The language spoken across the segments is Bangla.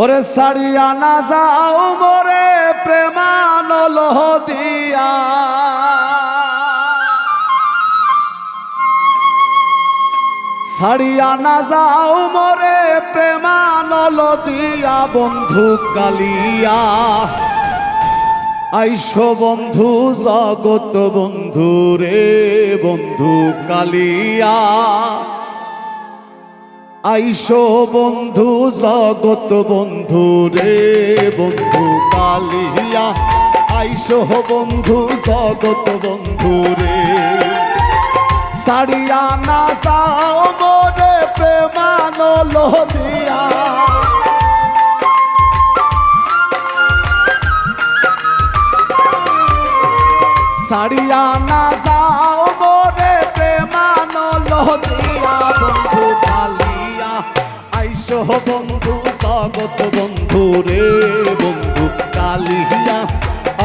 ওরে সারিয়া না যাও মোরে প্রেমানল দিয়া। সারিয়া না যাও মোরে প্রেমানল দিয়া, বন্ধু কালিয়া। আইসো বন্ধু জগত বন্ধু রে বন্ধু কালিয়া। আইসো বন্ধু, জগত বন্ধু রে বন্ধু কালিয়া। আইসো বন্ধু, জগত বন্ধু রে। সারিয়া না যাও মোরে প্রেমানল দিয়া। সারিয়া না যাও মোরে প্রেমানল দিয়া। বন্ধু কালিয়া। আইসো বন্ধু স্বাগত বন্ধু রে বন্ধু কালিয়া।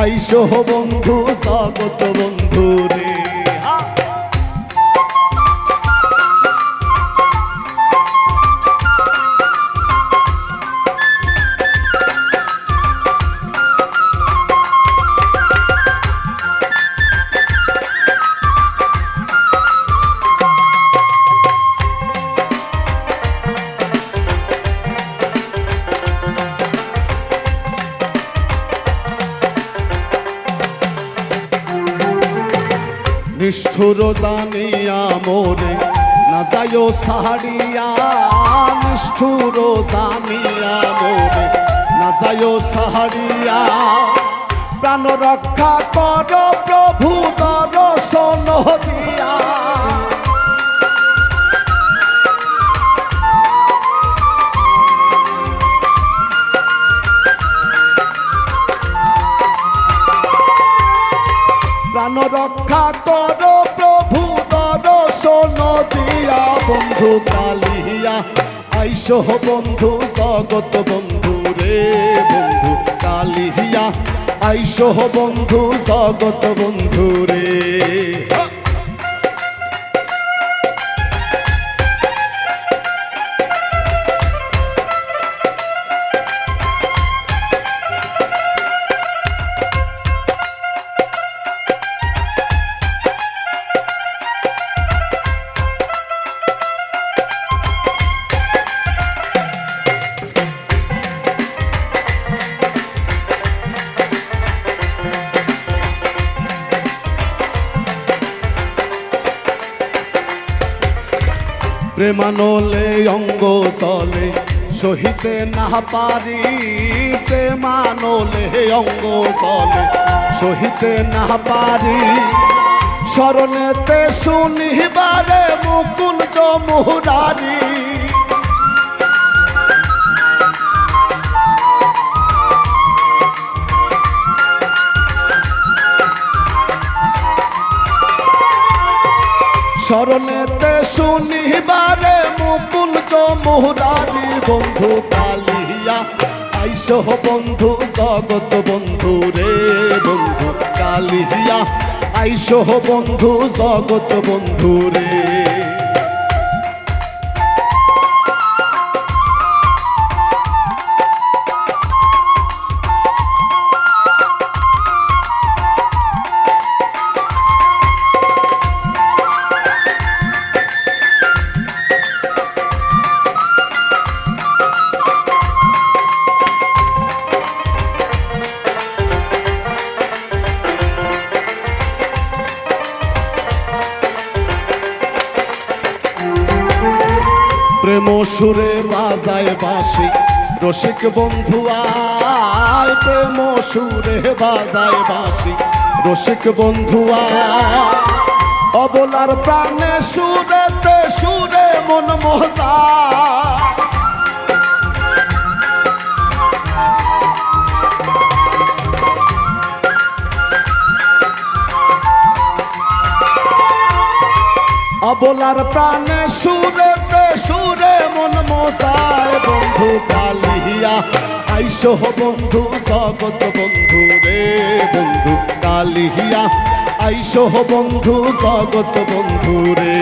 আইসহ বন্ধু স্বাগত বন্ধু রে। নিষ্ঠুর জানিয়া মোরে না যাইও সাহারিয়া, নিষ্ঠুর জানিয়া মোরে না যাইও সাহারিয়া। প্রাণ রক্ষা কর প্রভু দর্শন দিয়া। প্রাণ রক্ষা প্রভু, দর্শন দিয়া বন্ধু কালিয়া। আইসো বন্ধু, জগত বন্ধু রে বন্ধু কালিয়া। আইসহ বন্ধু, জগত বন্ধু রে। প্রেমানলে অঙ্গ চলে, সহিতে না পারি প্রেমানলে অঙ্গ চলে, সহিতে না পারি। স্মরণেতে শুনিবারে মুকুল চমুরারি স্মরণেতে শুনিবারে মুকুল চমুরারি বন্ধু কালিয়া। আইসো বন্ধু, জগত বন্ধু রে বন্ধু কালিয়া। আইসো বন্ধু, জগত বন্ধু রে সুরে বাজায় বাসি রসিক বন্ধু, আয় প্রেম সুরে বাজায় বাসি রসিক বন্ধু, আয়। অবলার প্রাণে সুরেতে সুরে অবলার প্রাণে সুরেতে সুরে মন মশায় বন্ধু কালিয়া। আইসো বন্ধু জগত বন্ধু রে বন্ধু কালিয়া। আইসো বন্ধু জগত বন্ধু রে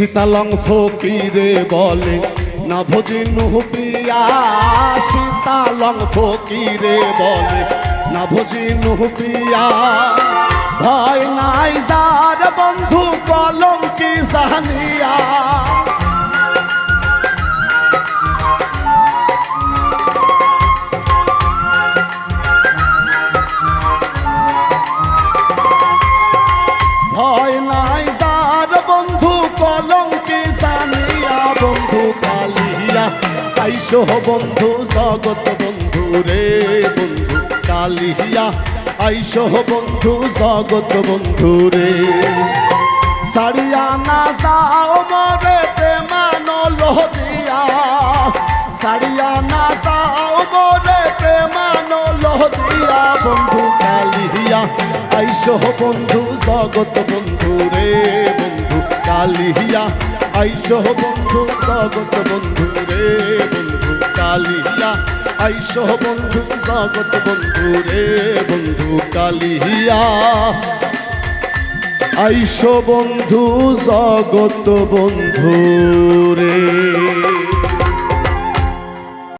শীতালং ফকিরে বলে, না ভজিনু প্রিয়া সীতালং ফকিরে বলে, না ভজিনু প্রিয়া ভয় নাই যার বন্ধু কলম কি জানিয়া আইসো বন্ধু জগত বন্ধু রে বন্ধু কালিয়া আইসো বন্ধু জগত বন্ধু রে। সারিয়া না যাও মরে প্রেমানো লোহিয়া। সারিয়া না যাও মরে প্রেমানো লোহিয়া। বন্ধু কালিয়া আইসো বন্ধু জগত বন্ধু রে বন্ধু কালিয়া আইসো বন্ধু জগত বন্ধু রে বন্ধু। কালিয়া। আইসো বন্ধু জগত বন্ধু রে বন্ধু কালিয়া। আইসো বন্ধু জগত বন্ধু রে।